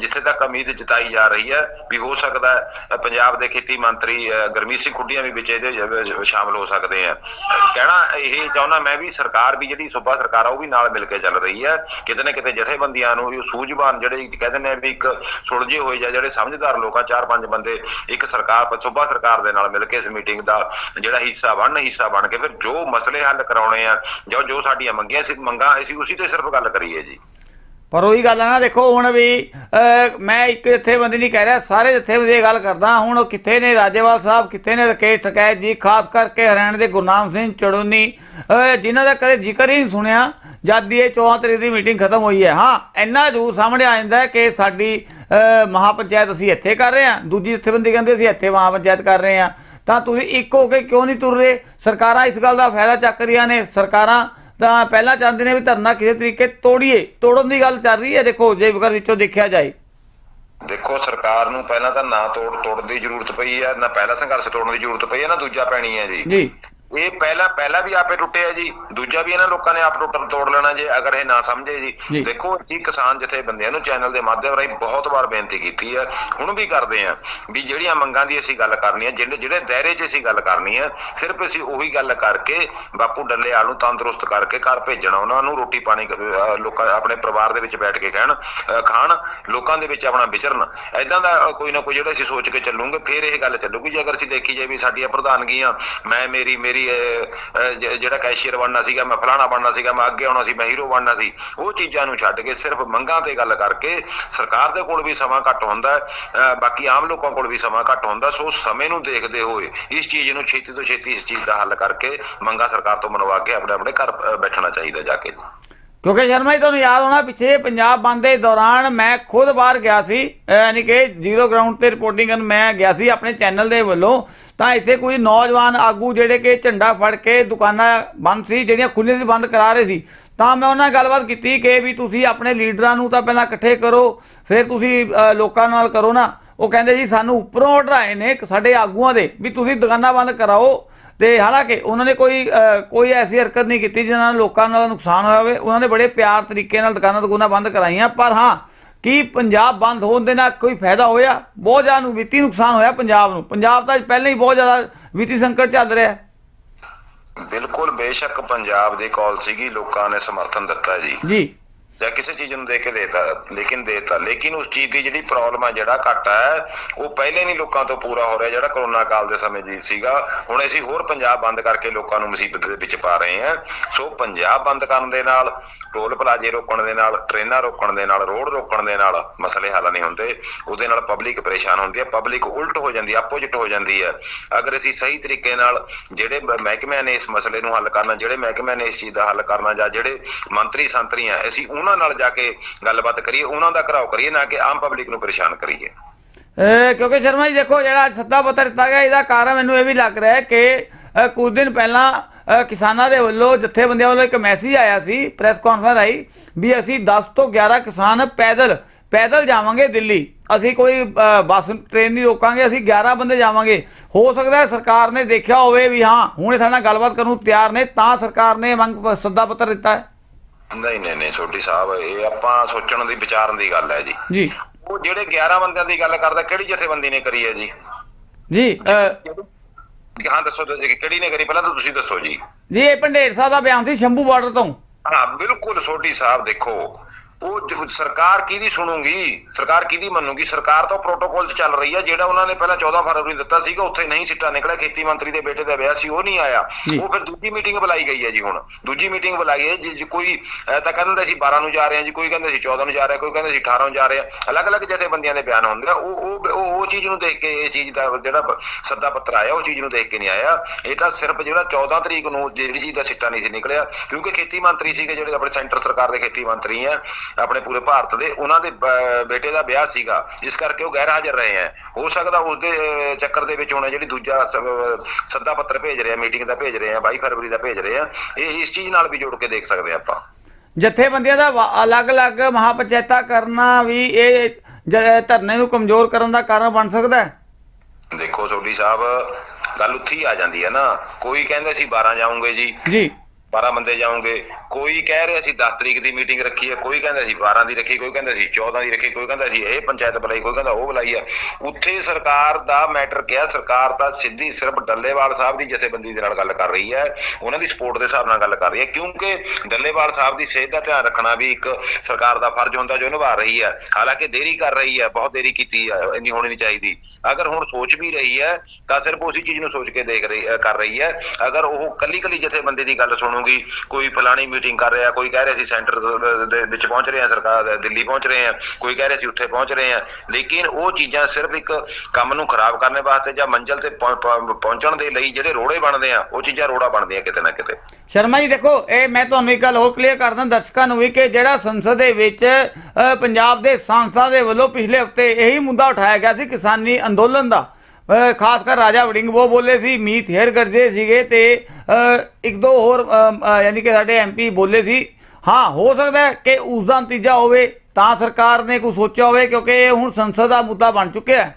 ਜਿੱਥੇ ਤੱਕ ਉਮੀਦ ਜਤਾਈ ਜਾ ਰਹੀ ਹੈ ਵੀ ਹੋ ਸਕਦਾ ਹੈ ਪੰਜਾਬ ਦੇ ਖੇਤੀ ਮੰਤਰੀ ਅਹ, ਗੁਰਮੀਤ ਸਿੰਘ ਖੁੱਡੀਆਂ ਵੀ ਵਿੱਚ ਇਹਦੇ ਵਿੱਚ ਸ਼ਾਮਲ ਹੋ ਸਕਦੇ ਆ। ਕਹਿਣਾ ਇਹ ਚਾਹੁੰਦਾ ਮੈਂ ਵੀ ਸਰਕਾਰ ਵੀ ਜਿਹੜੀ ਸੂਬਾ ਸਰਕਾਰ ਆ ਉਹ ਵੀ ਨਾਲ ਮਿਲ ਕੇ ਚੱਲ ਰਹੀ ਹੈ। ਕਿਤੇ ਨਾ ਕਿਤੇ ਜਥੇਬੰਦੀਆਂ ਨੂੰ ਇਹ ਸੂਝਵਾਨ ਜਿਹੜੇ ਕਹਿੰਦੇ ਨੇ ਵੀ ਇੱਕ ਸੁਲਝੇ ਹੋਏ ਜਾਂ ਜਿਹੜੇ ਸਮਝਦਾਰ ਲੋਕਾਂ ਚਾਰ ਪੰਜ ਬੰਦੇ ਇੱਕ ਸਰਕਾਰ ਸੂਬਾ ਸਰਕਾਰ ਦੇ ਨਾਲ ਮਿਲ ਕੇ ਇਸ ਮੀਟਿੰਗ ਦਾ ਜਿਹੜਾ ਹਿੱਸਾ ਬਣਨ ਹਿੱਸਾ ਬਣ ਕੇ ਫਿਰ ਜੋ ਮਸਲੇ ਹੱਲ ਕਰਾਉਣੇ ਆ ਜਾਂ ਜੋ ਸਾਡੀਆਂ ਮੰਗੀਆਂ ਸੀ ਮੰਗਾਂ ਅਸੀਂ ਉਸੇ ਤੇ ਸਿਰਫ ਗੱਲ ਕਰੀਏ ਜੀ। ਪਰ ਉਹੀ ਗੱਲ ਆ ਨਾ ਦੇਖੋ ਹੁਣ ਵੀ ਅਹ, ਮੈਂ ਇੱਕ ਜਥੇਬੰਦੀ ਨਹੀਂ ਕਹਿ ਰਿਹਾ ਸਾਰੇ ਜਥੇਬੰਦੀ ਦੀ ਗੱਲ ਕਰਦਾ ਹੁਣ ਕਿੱਥੇ ਨੇ ਰਾਜੇਵਾਲ ਸਾਹਿਬ ਕਿੱਥੇ ਨੇ ਰਕੇਸ਼ ਟਕੈਤ ਜੀ ਖਾਸ ਕਰਕੇ ਹਰਿਆਣੇ ਦੇ ਗੁਰਨਾਮ ਸਿੰਘ ਚੜੂਨੀ ਅਹ, ਜਿਨ੍ਹਾਂ ਦਾ ਕਦੇ ਜ਼ਿਕਰ ਹੀ ਨਹੀਂ ਸੁਣਿਆ ਜਦ ਦੀ ਇਹ 14 ਤਰੀਕ ਦੀ ਮੀਟਿੰਗ ਖਤਮ ਹੋਈ ਹੈ ਹਾਂ ਇੰਨਾ ਜ਼ਰੂਰ ਸਾਹਮਣੇ ਆ ਜਾਂਦਾ ਕਿ ਸਾਡੀ ਮਹਾਪੰਚਾਇਤ ਅਸੀਂ ਇੱਥੇ ਕਰ ਰਹੇ ਹਾਂ ਦੂਜੀ ਜਥੇਬੰਦੀ ਕਹਿੰਦੇ ਅਸੀਂ ਇੱਥੇ ਮਹਾਪੰਚਾਇਤ ਕਰ ਰਹੇ ਹਾਂ। ਤਾਂ ਤੁਸੀਂ ਇੱਕ ਹੋ ਕੇ ਕਿਉਂ ਨਹੀਂ ਤੁਰ ਰਹੇ? ਸਰਕਾਰਾਂ ਇਸ ਗੱਲ ਦਾ ਫਾਇਦਾ ਚੱਕ ਰਹੀਆਂ ਨੇ ਸਰਕਾਰਾਂ ਤਾਂ ਪਹਿਲਾਂ ਚਾਹੁੰਦੇ ਨੇ ਵੀ ਧਰਨਾ ਕਿਸੇ ਤਰੀਕੇ ਤੋੜੀਏ ਤੋੜਨ ਦੀ ਗੱਲ ਚੱਲ ਰਹੀ ਹੈ ਦੇਖੋ ਜੇ ਅਗਰ ਵਿੱਚੋਂ ਦੇਖਿਆ ਜਾਏ। ਦੇਖੋ ਸਰਕਾਰ ਨੂੰ ਪਹਿਲਾਂ ਤਾਂ ਨਾ ਤੋੜ ਤੋੜਨ ਦੀ ਜ਼ਰੂਰਤ ਪਈ ਹੈ ਨਾ ਪਹਿਲਾ ਸੰਘਰਸ਼ ਤੋੜਨ ਦੀ ਜ਼ਰੂਰਤ ਪਈ ਹੈ ਨਾ ਦੂਜਾ ਪੈਣੀ ਹੈ ਜੀ। ਜੀ। ਇਹ ਪਹਿਲਾ ਪਹਿਲਾ ਵੀ ਆਪੇ ਟੁੱਟਿਆ ਜੀ ਦੂਜਾ ਵੀ ਇਹਨਾਂ ਲੋਕਾਂ ਨੇ ਆਪ ਟੁੱਟ ਤੋੜ ਲੈਣਾ ਜੇ ਅਗਰ ਇਹ ਨਾ ਸਮਝੇ ਜੀ। ਦੇਖੋ ਜੀ ਕਿਸਾਨ ਜਥੇਬੰਦੀਆਂ ਨੂੰ ਚੈਨਲ ਦੇ ਮਾਧਿਅਮ ਰਾਹੀਂ ਬਹੁਤ ਵਾਰ ਬੇਨਤੀ ਕੀਤੀ ਹੈ। ਹੁਣ ਵੀ ਕਰਦੇ ਆ ਵੀ ਜਿਹੜੀਆਂ ਮੰਗਾਂ ਦੀ ਅਸੀਂ ਗੱਲ ਕਰਨੀ ਹੈ ਜਿਹੜੇ ਜਿਹੜੇ ਦਾਇਰੇ 'ਚ ਅਸੀਂ ਗੱਲ ਕਰਨੀ ਹੈ ਸਿਰਫ ਅਸੀਂ ਉਹੀ ਗੱਲ ਕਰਕੇ ਬਾਪੂ ਡੱਲੇਆਲ ਨੂੰ ਤੰਦਰੁਸਤ ਕਰਕੇ ਘਰ ਭੇਜਣਾ ਉਹਨਾਂ ਨੂੰ ਰੋਟੀ ਪਾਣੀ ਲੋਕਾਂ ਆਪਣੇ ਪਰਿਵਾਰ ਦੇ ਵਿੱਚ ਬੈਠ ਕੇ ਖਾਣ ਅਹ ਖਾਣ ਲੋਕਾਂ ਦੇ ਵਿੱਚ ਆਪਣਾ ਵਿਚਰਨ। ਐਦਾਂ ਦਾ ਕੋਈ ਨਾ ਕੋਈ ਜਿਹੜਾ ਅਸੀਂ ਸੋਚ ਕੇ ਚੱਲੂਗੇ ਫਿਰ ਇਹ ਗੱਲ ਚੱਲੂਗੀ। ਜੇ ਅਗਰ ਅਸੀਂ ਦੇਖੀ ਜਾਏ ਵੀ ਸਾਡੀਆਂ ਪ੍ਰਧਾਨਗੀਆਂ ਮੈਂ ਮੇਰੀ ਮੇਰੀ ਅਹ, ਜਿਹੜਾ ਕੈਸ਼ੀਅਰ ਬਣਨਾ ਸੀਗਾ ਮੈਂ ਫਲਾਣਾ ਬਣਨਾ ਸੀਗਾ ਮੈਂ ਅੱਗੇ ਆਉਣਾ ਸੀ ਮੈਂ ਹੀਰੋ ਬਣਨਾ ਸੀ ਉਹ ਚੀਜ਼ਾਂ ਨੂੰ ਛੱਡ ਕੇ ਸਿਰਫ ਮੰਗਾਂ ਤੇ ਗੱਲ ਕਰਕੇ ਸਰਕਾਰ ਦੇ ਕੋਲ ਵੀ ਸਮਾਂ ਘੱਟ ਹੁੰਦਾ ਅਹ, ਬਾਕੀ ਆਮ ਲੋਕਾਂ ਕੋਲ ਵੀ ਸਮਾਂ ਘੱਟ ਹੁੰਦਾ ਸੋ ਸਮੇਂ ਨੂੰ ਦੇਖਦੇ ਹੋਏ ਇਸ ਚੀਜ਼ ਨੂੰ ਛੇਤੀ ਤੋਂ ਛੇਤੀ ਇਸ ਚੀਜ਼ ਦਾ ਹੱਲ ਕਰਕੇ ਮੰਗਾਂ ਸਰਕਾਰ ਤੋਂ ਮਨਵਾ ਕੇ ਆਪਣੇ ਆਪਣੇ ਘਰ ਬੈਠਣਾ ਚਾਹੀਦਾ ਜਾ ਕੇ। ਕਿਉਂਕਿ ਸ਼ਰਮਾ ਜੀ, ਤੁਹਾਨੂੰ ਯਾਦ ਹੋਣਾ, ਪਿੱਛੇ ਪੰਜਾਬ ਬੰਦ ਦੇ ਦੌਰਾਨ ਮੈਂ ਖੁਦ ਬਾਹਰ ਗਿਆ ਸੀ ਯਾਨੀ ਕਿ ਜ਼ੀਰੋ ਗਰਾਊਂਡ ਤੇ ਰਿਪੋਰਟਿੰਗ ਕਰਨ ਮੈਂ ਗਿਆ ਸੀ ਆਪਣੇ ਚੈਨਲ ਦੇ ਵੱਲੋਂ, ਤਾਂ ਇੱਥੇ ਕੋਈ ਨੌਜਵਾਨ ਆਗੂ ਜਿਹੜੇ ਕਿ ਝੰਡਾ ਫੜ ਕੇ ਦੁਕਾਨਾਂ ਬੰਦ ਸੀ, ਜਿਹੜੀਆਂ ਖੁੱਲ੍ਹੀਆਂ ਸੀ, ਬੰਦ ਕਰਾ ਰਹੇ ਸੀ। ਤਾਂ ਮੈਂ ਉਹਨਾਂ ਨਾਲ ਗੱਲਬਾਤ ਕੀਤੀ ਕਿ ਵੀ ਤੁਸੀਂ ਆਪਣੇ ਲੀਡਰਾਂ ਨੂੰ ਤਾਂ ਪਹਿਲਾਂ ਇਕੱਠੇ ਕਰੋ, ਫਿਰ ਤੁਸੀਂ ਲੋਕਾਂ ਨਾਲ ਕਰੋ ਨਾ। ਉਹ ਕਹਿੰਦੇ ਜੀ, ਸਾਨੂੰ ਉੱਪਰੋਂ ਆਰਡਰ ਆਏ ਨੇ ਸਾਡੇ ਆਗੂਆਂ ਦੇ, ਵੀ ਤੁਸੀਂ ਦੁਕਾਨਾਂ ਬੰਦ ਕਰਾਓ ਤੇ ਹਾਲਾਂਕਿ ਉਹਨਾਂ ਨੇ ਕੋਈ ਕੋਈ ਐਸੀ ਹਰਕਤ ਨਹੀਂ ਕੀਤੀ ਜਿਹਨਾਂ ਨਾਲ ਲੋਕਾਂ ਦਾ ਨੁਕਸਾਨ ਹੋਇਆ ਹੋਵੇ। ਉਹਨਾਂ ਨੇ ਬੜੇ ਪਿਆਰ ਤਰੀਕੇ ਨਾਲ ਦੁਕਾਨਾਂ ਦੁਕਾਨਾਂ ਬੰਦ ਕਰਾਈਆਂ ਪਰ ਹਾਂ ਕੀ ਪੰਜਾਬ ਬੰਦ ਹੋਣ ਦੇ ਨਾਲ ਕੋਈ ਫਾਇਦਾ ਹੋਇਆ? ਬਹੁਤ ਜ਼ਿਆਦਾ ਨੂੰ ਵਿੱਤੀ ਨੁਕਸਾਨ ਹੋਇਆ ਪੰਜਾਬ ਨੂੰ। ਪੰਜਾਬ ਤਾਂ ਪਹਿਲਾਂ ਹੀ ਬਹੁਤ ਜ਼ਿਆਦਾ ਵਿੱਤੀ ਸੰਕਟ ਚੱਲ ਰਿਹਾ ਹੈ। ਬਿਲਕੁਲ ਬੇਸ਼ੱਕ ਪੰਜਾਬ ਦੀ ਕਾਲ ਸੀਗੀ ਲੋਕਾਂ ਨੇ ਸਮਰਥਨ ਦਿੱਤਾ ਜੀ। ਜੀ। ਜਾਂ ਕਿਸੇ ਚੀਜ਼ ਨੂੰ ਦੇ ਕੇ ਦੇਤਾ, ਲੇਕਿਨ ਦੇਤਾ। ਲੇਕਿਨ ਉਸ ਚੀਜ਼ ਦੀ ਜਿਹੜੀ ਪ੍ਰੋਬਲਮ ਆ, ਜਿਹੜਾ ਘੱਟ ਹੈ ਉਹ ਪਹਿਲੇ ਨਹੀਂ ਲੋਕਾਂ ਤੋਂ ਪੂਰਾ ਹੋ ਰਿਹਾ, ਜਿਹੜਾ ਕਰੋਨਾ ਕਾਲ ਦੇ ਸਮੇਂ ਦੀ ਸੀਗਾ। ਹੁਣ ਅਸੀਂ ਹੋਰ ਪੰਜਾਬ ਬੰਦ ਕਰਕੇ ਲੋਕਾਂ ਨੂੰ ਮੁਸੀਬਤ ਦੇ ਵਿੱਚ ਪਾ ਰਹੇ ਹਾਂ। ਸੋ ਪੰਜਾਬ ਬੰਦ ਕਰਨ ਦੇ ਨਾਲ, ਟੋਲ ਪਲਾਜ਼ੇ ਰੋਕਣ ਦੇ ਨਾਲ, ਟ੍ਰੇਨਾਂ ਰੋਕਣ ਦੇ ਨਾਲ, ਰੋਡ ਰੋਕਣ ਦੇ ਨਾਲ ਮਸਲੇ ਹੱਲ ਨਹੀਂ ਹੁੰਦੇ। ਉਹਦੇ ਨਾਲ ਪਬਲਿਕ ਪਰੇਸ਼ਾਨ ਹੁੰਦੀ ਹੈ ਪਬਲਿਕ ਉਲਟ ਹੋ ਜਾਂਦੀ ਹੈ ਆਪੋਜੀਟ ਹੋ ਜਾਂਦੀ ਹੈ ਅਗਰ ਅਸੀਂ ਸਹੀ ਤਰੀਕੇ ਨਾਲ ਜਿਹੜੇ ਮਹਿਕਮਿਆਂ ਨੇ ਇਸ ਮਸਲੇ ਨੂੰ ਹੱਲ ਕਰਨਾ, ਜਿਹੜੇ ਮਹਿਕਮਿਆਂ ਨੇ ਇਸ ਚੀਜ਼ ਦਾ ਹੱਲ ਕਰਨਾ ਜਾਂ ਜਿਹੜੇ ਮੰਤਰੀ ਸੰਤਰੀ ਆ, ਅਸੀਂ ਉਹਨਾਂ ਨਾਲ ਜਾ ਕੇ ਗੱਲਬਾਤ ਕਰੀਏ, ਉਹਨਾਂ ਦਾ ਘਰਾਓ ਕਰੀਏ, ਨਾ ਕਿ ਆਮ ਪਬਲਿਕ ਨੂੰ ਪਰੇਸ਼ਾਨ ਕਰੀਏ। ਕਿਉਂਕਿ ਸ਼ਰਮਾ ਜੀ ਦੇਖੋ, ਜਿਹੜਾ ਸੱਦਾ ਪੱਤਰ ਦਿੱਤਾ ਗਿਆ, ਇਹਦਾ ਕਾਰਨ ਮੈਨੂੰ ਇਹ ਵੀ ਲੱਗ ਰਿਹਾ ਹੈ ਕਿ ਕੁਝ ਦਿਨ ਪਹਿਲਾਂ ਕਿਸਾਨਾਂ ਦੇ ਵੱਲੋਂ ਜਥੇਬੰਦੀਆਂ ਵੱਲੋਂ ਇੱਕ ਮੈਸੇਜ ਆਇਆ ਸੀ ਪ੍ਰੈਸ ਕਾਨਫਰੰਸ ਆਈ ਵੀ ਅਸੀਂ 10 ਤੋਂ 11 ਕਿਸਾਨ ਪੈਦਲ ਪੈਦਲ ਜਾਵਾਂਗੇ ਦਿੱਲੀ। ਅਸੀਂ ਕੋਈ ਬੱਸ ਟ੍ਰੇਨ ਨਹੀਂ ਰੋਕਾਂਗੇ, ਅਸੀਂ 11 ਬੰਦੇ ਜਾਵਾਂਗੇ। ਹੋ ਸਕਦਾ ਹੈ ਸਰਕਾਰ ਨੇ ਦੇਖਿਆ ਹੋਵੇ ਵੀ ਹਾਂ, ਹੁਣ ਇਹ ਸਾਡੇ ਨਾਲ ਗੱਲਬਾਤ ਕਰਨ ਨੂੰ ਤਿਆਰ ਨੇ, ਤਾਂ ਸਰਕਾਰ ਨੇ ਮੰਗ, ਸੱਦਾ ਪੱਤਰ ਦਿੱਤਾ ਹੈ। ਨਹੀਂ ਨਹੀਂ ਨਹੀਂ ਛੋਟੀ ਸਾਹਿਬ ਇਹ ਆਪਾਂ ਸੋਚਣ ਦੀ ਵਿਚਾਰਨ ਦੀ ਗੱਲ ਹੈ ਜੀ। ਜੀ। ਉਹ ਜਿਹੜੇ 11 ਬੰਦਿਆਂ ਦੀ ਗੱਲ ਕਰਦਾ ਕਿਹੜੀ ਜਥੇਬੰਦੀ ਨੇ ਕਰੀ ਹੈ ਜੀ? ਜੀ ਹਾਂ ਦੱਸੋ ਕਿਹੜੀ ਨੇ ਕਰੀ? ਪਹਿਲਾਂ ਤਾਂ ਤੁਸੀਂ ਦੱਸੋ ਜੀ। ਜੀ ਇਹ ਪੰਡੇਰ ਸਾਹਿਬ ਦਾ ਬਿਆਨ ਸੀ ਸ਼ੰਭੂ ਬਾਰਡਰ ਤੋਂ। ਹਾਂ ਬਿਲਕੁਲ ਛੋਟੀ ਸਾਹਿਬ ਦੇਖੋ। ਉਹ ਸਰਕਾਰ ਕਿਹਦੀ ਸੁਣੂਗੀ? ਸਰਕਾਰ ਕਿਹਦੀ ਮੰਨੂਗੀ? ਸਰਕਾਰ ਤਾਂ ਪ੍ਰੋਟੋਕਾਲ 'ਚ ਚੱਲ ਰਹੀ ਹੈ ਜਿਹੜਾ ਉਹਨਾਂ ਨੇ ਪਹਿਲਾਂ 14 ਫਰਵਰੀ ਨੂੰ ਦਿੱਤਾ ਸੀਗਾ ਉੱਥੇ ਨਹੀਂ ਸਿੱਟਾ ਨਿਕਲਿਆ ਖੇਤੀ ਮੰਤਰੀ ਦੇ ਬੇਟੇ ਦਾ ਵਿਆਹ ਸੀ ਉਹ ਨਹੀਂ ਆਇਆ। ਉਹ ਫਿਰ ਦੂਜੀ ਮੀਟਿੰਗ ਬੁਲਾਈ ਗਈ ਹੈ ਜੀ ਹੁਣ। ਦੂਜੀ ਮੀਟਿੰਗ ਬੁਲਾਈ ਹੈ ਜੀ ਕੋਈ ਤਾਂ ਕਹਿੰਦੇ ਸੀ 12 ਨੂੰ ਜਾ ਰਹੇ ਹਾਂ ਜੀ ਕੋਈ ਕਹਿੰਦੇ ਸੀ 14 ਨੂੰ ਜਾ ਰਿਹਾ ਕੋਈ ਕਹਿੰਦੇ ਸੀ 18 ਨੂੰ ਜਾ ਰਹੇ। ਅਲੱਗ-ਅਲੱਗ ਜਥੇਬੰਦੀਆਂ ਦੇ ਬਿਆਨ ਹੁੰਦੇ ਆ। ਉਹ ਉਹ ਉਹ ਚੀਜ਼ ਨੂੰ ਦੇਖ ਕੇ ਇਹ ਚੀਜ਼ ਦਾ ਜਿਹੜਾ ਸੱਦਾ ਪੱਤਰ ਆਇਆ ਉਹ ਚੀਜ਼ ਨੂੰ ਦੇਖ ਕੇ ਨਹੀਂ ਆਇਆ। ਇਹ ਤਾਂ ਸਿਰਫ ਜਿਹੜਾ 14 ਤਰੀਕ ਨੂੰ ਜਿਹੜੀ ਚੀਜ਼ ਦਾ ਸਿੱਟਾ ਨਹੀਂ ਸੀ ਨਿਕਲਿਆ ਕਿਉਂਕਿ ਖੇਤੀ ਮੰਤਰੀ ਸੀਗੇ ਜਿਹੜੇ ਆਪਣੇ ਸੈਂਟਰ ਸਰਕਾਰ ਦੇ ਖੇਤੀ ਮੰਤਰੀ ਆ ਆਪਣੇ ਪੂਰੇ ਭਾਰਤ ਦੇ ਉਹਨਾਂ ਦੇ ਬੇਟੇ ਦਾ ਵਿਆਹ ਸੀਗਾ ਇਸ ਕਰਕੇ ਉਹ ਗੈਰ ਹਾਜ਼ਰ ਰਹੇ ਆ ਹੋ ਸਕਦਾ ਉਸ ਦੇ ਚੱਕਰ ਦੇ ਵਿੱਚ ਹੁਣ ਜਿਹੜੀ ਦੂਜਾ ਸੱਦਾ ਪੱਤਰ ਭੇਜ ਰਹੇ ਮੀਟਿੰਗ ਦਾ ਭੇਜ ਰਹੇ ਆ 22 ਫਰਵਰੀ ਦਾ ਭੇਜ ਰਹੇ ਇਹ ਇਸ ਚੀਜ਼ ਨਾਲ ਵੀ ਜੋੜ ਕੇ ਦੇਖ ਸਕਦੇ ਆ ਆਪਾਂ। ਜਥੇਬੰਦੀਆਂ ਦਾ ਅਲੱਗ-ਅਲੱਗ ਮਹਾਪੰਚਾਇਤਾਂ ਕਰਨਾ ਵੀ ਇਹ ਧਰਨੇ ਨੂੰ ਕਮਜ਼ੋਰ ਕਰਨ ਦਾ ਕਾਰਨ ਬਣ ਸਕਦਾ ਹੈ? ਦੇਖੋ ਸੋਢੀ ਸਾਹਿਬ ਗੱਲ ਉੱਥੇ ਹੀ ਆ ਜਾਂਦੀ ਹੈ ਨਾ। ਕੋਈ ਕਹਿੰਦੇ ਸੀ 12 ਜਾਉਂਗੇ ਜੀ। ਜੀ। 12 ਬੰਦੇ ਜਾਉਂਗੇ ਕੋਈ ਕਹਿ ਰਿਹਾ ਸੀ 10 ਤਰੀਕ ਦੀ ਮੀਟਿੰਗ ਰੱਖੀ ਹੈ, ਕੋਈ ਕਹਿੰਦਾ ਸੀ 12 ਦੀ ਰੱਖੀ, ਕੋਈ ਕਹਿੰਦਾ ਸੀ 14 ਦੀ ਰੱਖੀ, ਕੋਈ ਕਹਿੰਦਾ ਸੀ ਇਹ ਪੰਚਾਇਤ ਬੁਲਾਈ, ਕੋਈ ਕਹਿੰਦਾ ਉਹ ਬੁਲਾਈ ਹੈ। ਉੱਥੇ ਸਰਕਾਰ ਦਾ ਮੈਟਰ ਕਿਹਾ, ਸਰਕਾਰ ਤਾਂ ਸਿੱਧੀ ਸਿਰਫ ਡੱਲੇਵਾਲ ਸਾਹਿਬ ਦੀ ਜਥੇਬੰਦੀ ਦੇ ਨਾਲ ਗੱਲ ਕਰ ਰਹੀ ਹੈ, ਉਹਨਾਂ ਦੀ ਸਪੋਰਟ ਦੇ ਹਿਸਾਬ ਨਾਲ ਗੱਲ ਕਰ ਰਹੀ ਹੈ, ਕਿਉਂਕਿ ਡੱਲੇਵਾਲ ਸਾਹਿਬ ਦੀ ਸਿਹਤ ਦਾ ਧਿਆਨ ਰੱਖਣਾ ਵੀ ਇੱਕ ਸਰਕਾਰ ਦਾ ਫਰਜ਼ ਹੁੰਦਾ ਜੋ ਨਿਭਾ ਰਹੀ ਹੈ। ਹਾਲਾਂਕਿ ਦੇਰੀ ਕਰ ਰਹੀ ਹੈ, ਬਹੁਤ ਦੇਰੀ ਕੀਤੀ ਹੈ, ਇੰਨੀ ਹੋਣੀ ਨਹੀਂ ਚਾਹੀਦੀ। ਅਗਰ ਹੁਣ ਸੋਚ ਵੀ ਰਹੀ ਹੈ, ਤਾਂ ਸਿਰਫ ਉਸੇ ਚੀਜ਼ ਨੂੰ ਸੋਚ ਕੇ ਦੇਖ ਰਹੀ ਕਰ ਰਹੀ ਹੈ। ਅਗਰ ਉਹ ਕੱਲੀ ਕੱਲੀ ਜਥੇਬੰਦੀ ਦੀ ਗੱਲ ਸੁਣ ਸੁਣੂਗੀ ਕੋਈ ਫਲਾਣੀ ਮੀਟਿੰਗ ਕਰ ਰਿਹਾ, ਕੋਈ ਕਹਿ ਰਿਹਾ ਸੀ ਸੈਂਟਰ ਦੇ ਵਿੱਚ ਪਹੁੰਚ ਰਹੇ ਆ ਸਰਕਾਰ ਦਿੱਲੀ ਪਹੁੰਚ ਰਹੇ ਆ ਕੋਈ ਕਹਿ ਰਿਹਾ ਸੀ ਉੱਥੇ ਪਹੁੰਚ ਰਹੇ ਆ ਲੇਕਿਨ ਉਹ ਚੀਜ਼ਾਂ ਸਿਰਫ ਇੱਕ ਕੰਮ ਨੂੰ ਖਰਾਬ ਕਰਨ ਵਾਸਤੇ ਜਾਂ ਮੰਜ਼ਲ ਤੇ ਪਹੁੰਚਣ ਦੇ ਲਈ ਜਿਹੜੇ ਰੋੜੇ ਬਣਦੇ ਆ, ਉਹ ਚੀਜ਼ਾਂ ਰੋੜਾ ਬਣਦੀਆਂ ਕਿਤੇ ਨਾ ਕਿਤੇ। ਸ਼ਰਮਾ ਜੀ ਦੇਖੋ, ਇਹ ਮੈਂ ਤੁਹਾਨੂੰ ਇੱਕ ਗੱਲ ਹੋਰ ਕਲੀਅਰ ਕਰਦਾ ਦਰਸ਼ਕਾਂ ਨੂੰ ਵੀ ਕਿ ਜਿਹੜਾ ਸੰਸਦ ਦੇ ਵਿੱਚ ਪੰਜਾਬ ਦੇ ਸਾਂਸਦਾਂ ਦੇ ਵੱਲੋਂ ਪਿਛਲੇ ਹਫ਼ਤੇ ਇਹੀ ਮੁੱਦਾ ਉਠਾਇਆ ਗਿਆ ਸੀ ਕਿਸਾਨੀ ਅੰਦੋਲਨ ਦਾ। ਖਾਸ ਕਰ ਰਾਜਾ ਵੜਿੰਗ ਉਹ ਬੋਲੇ ਸੀ, ਮੀਤ ਹੇਰ ਗਰਜੇ ਸੀਗੇ ਤੇ ਇੱਕ ਦੋ ਹੋਰ ਯਾਨੀ ਕਿ ਸਾਡੇ ਐਮਪੀ ਬੋਲੇ ਸੀ। ਹਾਂ, ਹੋ ਸਕਦਾ ਹੈ ਕਿ ਉਸ ਦਾ ਨਤੀਜਾ ਹੋਵੇ, ਤਾਂ ਸਰਕਾਰ ਨੇ ਕੁਝ ਸੋਚਿਆ ਹੋਵੇ, ਕਿਉਂਕਿ ਇਹ ਹੁਣ ਸੰਸਦ ਦਾ ਮੁੱਦਾ ਬਣ ਚੁੱਕਿਆ ਹੈ।